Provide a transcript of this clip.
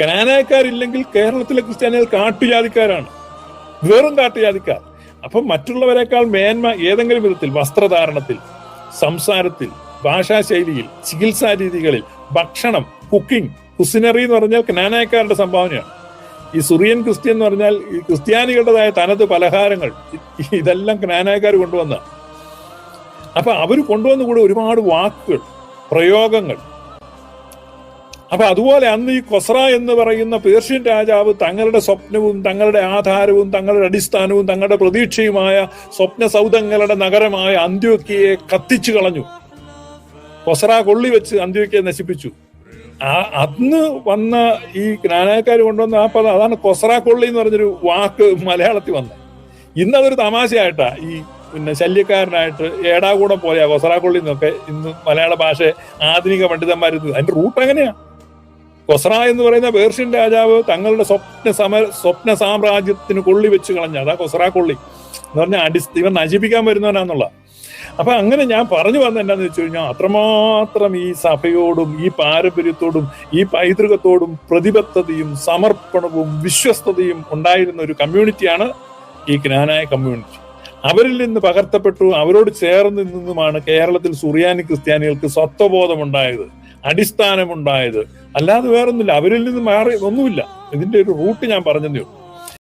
കനാനായക്കാരില്ലെങ്കിൽ കേരളത്തിലെ ക്രിസ്ത്യാനികൾ കാട്ടുജാതിക്കാരാണ്. വെറും കാട്ടുജാതിക്കാർ. അപ്പം മറ്റുള്ളവരെക്കാൾ മേന്മ ഏതെങ്കിലും വിധത്തിൽ വസ്ത്രധാരണത്തിൽ സംസാരത്തിൽ ഭാഷാശൈലിയിൽ ചികിത്സാ രീതികളിൽ ഭക്ഷണം കുക്കിംഗ് കുസിനറി എന്ന് പറഞ്ഞാൽ കനാനായക്കാരുടെ സംഭാവനയാണ്. ഈ സുറിയൻ ക്രിസ്ത്യൻ എന്ന് പറഞ്ഞാൽ ഈ ക്രിസ്ത്യാനികളുടേതായ തനത് പലഹാരങ്ങൾ ഇതെല്ലാം കനാനക്കാർ കൊണ്ടുവന്ന അപ്പൊ അവർ കൊണ്ടുവന്ന കൂടെ ഒരുപാട് വാക്കുകൾ പ്രയോഗങ്ങൾ അപ്പൊ അതുപോലെ അന്ന് ഈ കൊസ്ര എന്ന് പറയുന്ന പേർഷ്യൻ രാജാവ് തങ്ങളുടെ സ്വപ്നവും തങ്ങളുടെ ആധാരവും തങ്ങളുടെ അടിസ്ഥാനവും തങ്ങളുടെ പ്രതീക്ഷയുമായ സ്വപ്ന സൗധങ്ങളുടെ നഗരമായ അന്ത്യോക്കിയെ കത്തിച്ചു കളഞ്ഞു. കൊസ്ര കൊള്ളി വെച്ച് അന്ത്യോക്കിയെ നശിപ്പിച്ചു. ആ അന്ന് വന്ന ഈ ജ്ഞാനക്കാർ കൊണ്ടുവന്ന ആ പദം അതാണ് കൊസ്ര കൊള്ളി എന്ന് പറഞ്ഞൊരു വാക്ക് മലയാളത്തിൽ വന്നത്. ഇന്ന് അതൊരു തമാശയായിട്ടാ. ഈ പിന്നെ ശല്യക്കാരനായിട്ട് ഏടാകൂടം പോലെയാ കൊസറാക്കൊള്ളി കൊള്ളി എന്നൊക്കെ ഇന്ന് മലയാള ഭാഷ ആധുനിക പണ്ഡിതന്മാരുന്നത് അതിന്റെ റൂട്ട് എങ്ങനെയാ കൊസ്ര എന്ന് പറയുന്ന പേർഷ്യൻ രാജാവ് തങ്ങളുടെ സ്വപ്ന സമ സ്വപ്ന സാമ്രാജ്യത്തിന് കൊള്ളി വെച്ച് കളഞ്ഞ. അതാ കൊസ്ര കൊള്ളി. എന്ന് പറഞ്ഞാൽ അടി ഇവൻ നശിപ്പിക്കാൻ വരുന്നവനാന്നുള്ള അപ്പൊ അങ്ങനെ ഞാൻ പറഞ്ഞു വന്ന എന്താന്ന് വെച്ച് കഴിഞ്ഞാൽ അത്രമാത്രം ഈ സഭയോടും ഈ പാരമ്പര്യത്തോടും ഈ പൈതൃകത്തോടും പ്രതിബദ്ധതയും സമർപ്പണവും വിശ്വസ്തതയും ഉണ്ടായിരുന്ന ഒരു കമ്മ്യൂണിറ്റിയാണ് ഈ ജ്ഞാനായ കമ്മ്യൂണിറ്റി. അവരിൽ നിന്ന് പകർത്തപ്പെട്ടു അവരോട് ചേർന്ന് നിന്നുമാണ് കേരളത്തിൽ സുറിയാനി ക്രിസ്ത്യാനികൾക്ക് സ്വത്വബോധമുണ്ടായത്. അടിസ്ഥാനമുണ്ടായത്. അല്ലാതെ വേറൊന്നുമില്ല. അവരിൽ നിന്ന് മാറി ഒന്നുമില്ല. ഇതിന്റെ ഒരു റൂട്ട് ഞാൻ പറഞ്ഞതേ